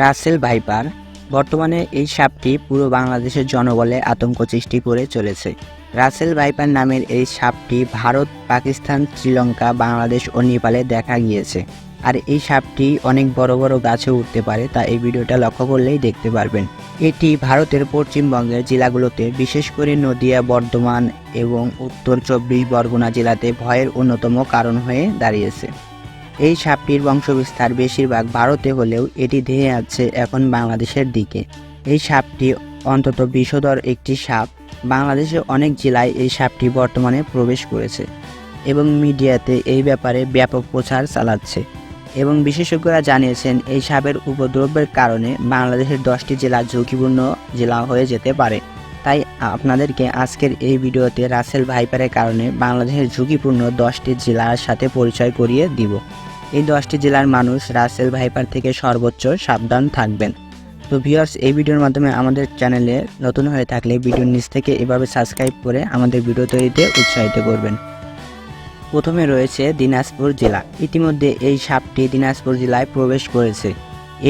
Russell viper, বর্তমানে এই সাপটি পুরো বাংলাদেশের জনবলে আতঙ্ক সৃষ্টি করে চলেছে। রাসেল ভাইপার নামের এই সাপটি ভারত, পাকিস্তান, শ্রীলঙ্কা, বাংলাদেশ ও নেপালে দেখা গিয়েছে। আর এই সাপটি অনেক বড় বড় গাছে উঠতে পারে, তা এই ভিডিওটা লক্ষ্য করলেই দেখতে পারবেন। এটি ভারতের পশ্চিমবঙ্গের জেলাগুলোতে, বিশেষ করে নদিয়া, বর্ধমান এবং উত্তর চব্বিশ পরগনা জেলাতে ভয়ের অন্যতম কারণ হয়ে দাঁড়িয়েছে। এই সাপটির বংশবিস্তার বেশিরভাগ ভারতে হলেও এটি ধেয়ে আছে এখন বাংলাদেশের দিকে। এই সাপটি অন্তত বিষধর একটি সাপ। বাংলাদেশে অনেক জেলায় এই সাপটি বর্তমানে প্রবেশ করেছে এবং মিডিয়াতে এই ব্যাপারে ব্যাপক প্রচার চালাচ্ছে এবং বিশেষজ্ঞরা জানিয়েছেন, এই সাপের উপদ্রবের কারণে বাংলাদেশের দশটি জেলা ঝুঁকিপূর্ণ জেলা হয়ে যেতে পারে। তাই আপনাদেরকে আজকের এই ভিডিওতে রাসেল ভাইপারের কারণে বাংলাদেশের ঝুঁকিপূর্ণ দশটি জেলার সাথে পরিচয় করিয়ে দিব। এই দশটি জেলার মানুষ রাসেল ভাইপার থেকে সর্বোচ্চ সাবধান থাকবেন। তো ভিউয়ার্স, এই ভিডিওর মাধ্যমে আমাদের চ্যানেলে নতুন হয়ে থাকলে ভিডিওর নিচ থেকে এভাবে সাবস্ক্রাইব করে আমাদের ভিডিও তৈরিতে উৎসাহিত করবেন। প্রথমে রয়েছে দিনাজপুর জেলা। ইতিমধ্যে এই সাপটি দিনাজপুর জেলায় প্রবেশ করেছে।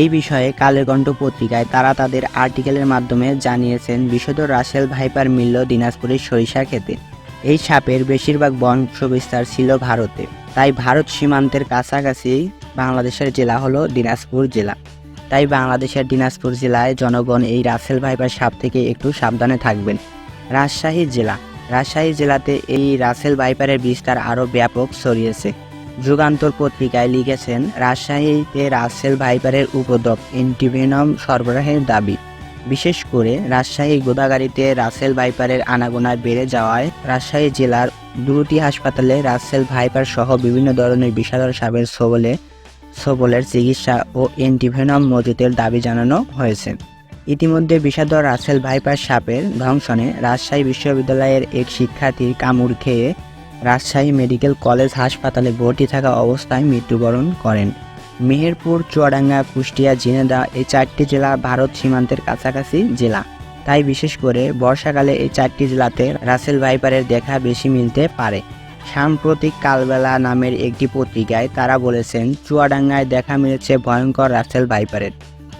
এই বিষয়ে কালের কণ্ঠ পত্রিকায় তারা তাদের আর্টিকেলের মাধ্যমে জানিয়েছেন বিশদ রাসেল ভাইপার মিলল দিনাজপুরের সরিষা খেতে এই সাপের বেশিরভাগ বংশবিস্তার ছিল ভারতে। তাই ভারত সীমান্তের কাছাকাছি বাংলাদেশের জেলা হলো দিনাজপুর জেলা। তাই বাংলাদেশের দিনাজপুর জেলায় জনগণ এই রাসেল ভাইপার সাপ থেকে একটু সাবধানে থাকবেন। রাজশাহী জেলা। রাজশাহী জেলাতে এই রাসেল ভাইপারের বিস্তার আরও ব্যাপক ছড়িয়েছে। যুগান্তর পত্রিকায় লিখেছেন, রাজশাহীতে রাসেল ভাইপারের উপদ্রব এন্টিভেনম সরবরাহের দাবি। বিশেষ করে রাজশাহী গোদাগাড়িতে রাসেল ভাইপারের আনাগোনা বেড়ে যাওয়ায় রাজশাহী জেলার দুটি হাসপাতালে রাসেল ভাইপার সহ বিভিন্ন ধরনের বিষাদর সাপের সবলে সবলের চিকিৎসা ও এন্টিভেনম মজুতের দাবি জানানো হয়েছে। ইতিমধ্যে বিষাদর রাসেল ভাইপার সাপের ধ্বংসনে রাজশাহী বিশ্ববিদ্যালয়ের এক শিক্ষার্থীর কামড় খেয়ে রাজশাহী মেডিকেল কলেজ হাসপাতালে ভর্তি থাকা অবস্থায় মৃত্যুবরণ করেন। মেহেরপুর, চুয়াডাঙ্গা, কুষ্টিয়া ঝিনেদা এই চারটি জেলা ভারত সীমান্তের কাছাকাছি জেলা। তাই বিশেষ করে বর্ষাকালে এই চারটি জেলাতে রাসেল ভাইপারের দেখা বেশি মিলতে পারে। সাম্প্রতিক কালবেলা নামের একটি পত্রিকায় তারা বলেছেন, চুয়াডাঙ্গায় দেখা মিলেছে ভয়ঙ্কর রাসেল ভাইপারের।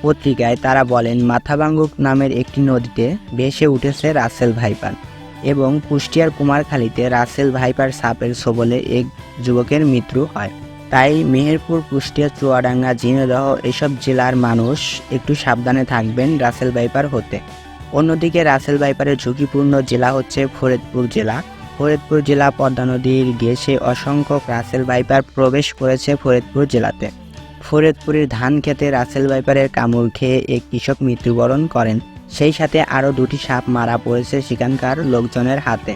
পত্রিকায় তারা বলেন, মাথাভাঙ্গুক নামের একটি নদীতে ভেসে উঠেছে রাসেল ভাইপার এবং কুষ্টিয়ার কুমারখালীতে রাসেল ভাইপার সাপের সবলে এক যুবকের মৃত্যু হয়। তাই মেহেরপুর, কুষ্টিয়া, চুয়াডাঙ্গা, ঝিনাইদহ এসব জেলার মানুষ একটু সাবধানে থাকবেন রাসেল ভাইপার হতে। অন্যদিকে রাসেল ভাইপারের ঝুঁকিপূর্ণ জেলা হচ্ছে ফরিদপুর জেলা। ফরিদপুর জেলা পদ্মা নদীর গেছে অসংখ্য রাসেল ভাইপার প্রবেশ করেছে ফরিদপুর জেলাতে। ফরিদপুরের ধান খেতে রাসেল ভাইপারের কামড় খেয়ে এক কৃষক মৃত্যুবরণ করেন। সেই সাথে আরও দুটি সাপ মারা পড়েছে সেখানকার লোকজনের হাতে।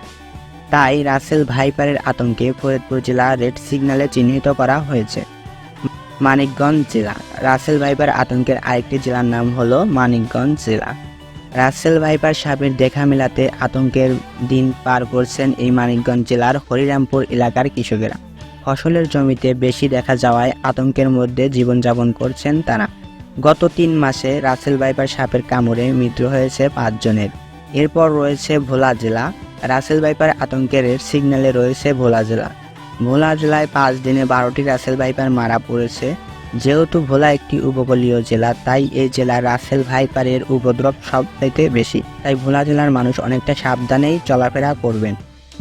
তাই রাসেল ভাইপারের আতঙ্কে ফরিদপুর জেলা রেড সিগন্যালে চিহ্নিত করা হয়েছে। মানিকগঞ্জ জেলা। রাসেল ভাইপার আতঙ্কের আরেকটি জেলার নাম হলো মানিকগঞ্জ জেলা। রাসেল ভাইপার সাপের দেখা মেলাতে আতঙ্কের দিন পার করছেন এই মানিকগঞ্জ জেলার হরিরামপুর এলাকার কৃষকেরা। ফসলের জমিতে বেশি দেখা যাওয়ায় আতঙ্কের মধ্যে জীবনযাপন করছেন তারা। গত তিন মাসে রাসেল ভাইপার সাপের কামড়ে মৃত্যু হয়েছে পাঁচজনের। এরপর রয়েছে ভোলা জেলা। রাসেল ভাইপার আতঙ্কের রেড সিগন্যালে রয়েছে ভোলা জেলা। ভোলা জেলায় পাঁচ দিনে বারোটি রাসেল ভাইপার মারা পড়েছে। যেহেতু ভোলা একটি উপকূলীয় জেলা, তাই এই জেলার রাসেল ভাইপারের উপদ্রব সবচাইতে বেশি। তাই ভোলা জেলার মানুষ অনেকটা সাবধানেই চলাফেরা করবেন।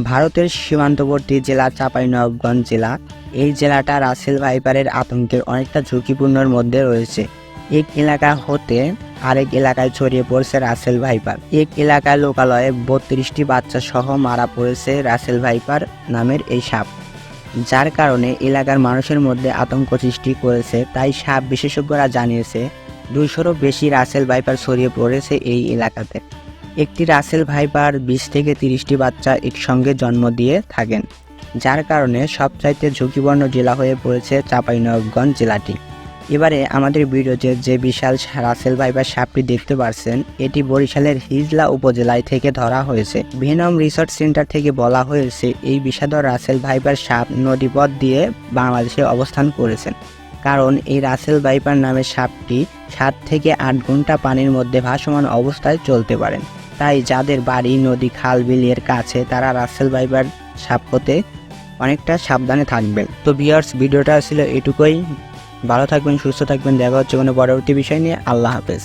ভারতের সীমান্তবর্তী জেলা চাঁপাইনবাবগঞ্জ জেলা, এই জেলাটা রাসেল ভাইপারের আতঙ্কের অনেকটা ঝুঁকিপূর্ণর মধ্যে রয়েছে। এক এলাকা হতে আরেক এলাকায় ছড়িয়ে পড়ছে রাসেল ভাইপার। এক এলাকায় লোকালয়ে বত্রিশটি বাচ্চা সহ মারা পড়েছে রাসেল ভাইপার নামের এই সাপ। যার কারণে এলাকার মানুষের মধ্যে আতঙ্ক সৃষ্টি করেছে, তাই সাপ বিশেষজ্ঞরা জানিয়েছে, দুইশোরও বেশি রাসেল ভাইপার ছড়িয়ে পড়েছে এই এলাকাতে। একটি রাসেল ভাইপার বিশ থেকে তিরিশটি বাচ্চা একসঙ্গে জন্ম দিয়ে থাকেন, যার কারণে সবচাইতে ঝুঁকিপূর্ণ জেলা হয়ে পড়েছে চাঁপাইনবাবগঞ্জ জেলাটি। এবারে আমাদের ভিডিওতে যে বিশাল রাসেল ভাইপার সাপটি দেখতে পারছেন, এটি বরিশালের হিজলা উপজেলায় থেকে ধরা হয়েছে। ভেনম রিসার্চ সেন্টার থেকে বলা হয়েছে, এই বিষাদর রাসেল ভাইবার সাপ নদীপথ দিয়ে বাংলাদেশে অবস্থান করেছেন। কারণ এই রাসেল ভাইপার নামের সাপটি সাত থেকে আট ঘণ্টা পানির মধ্যে ভাসমান অবস্থায় চলতে পারেন। তাই যাদের বাড়ি, নদী, খাল, বিলের কাছে তারা রাসেল ভাইবার সাপ হতে অনেকটা সাবধানে থাকবেন। তো বিয়ার্স ভিডিওটা ছিল এটুকুই। ভালো থাকবেন সুস্থ থাকবেন দেখা হচ্ছে কোনো পরবর্তী বিষয় নিয়ে। আল্লাহ হাফেজ।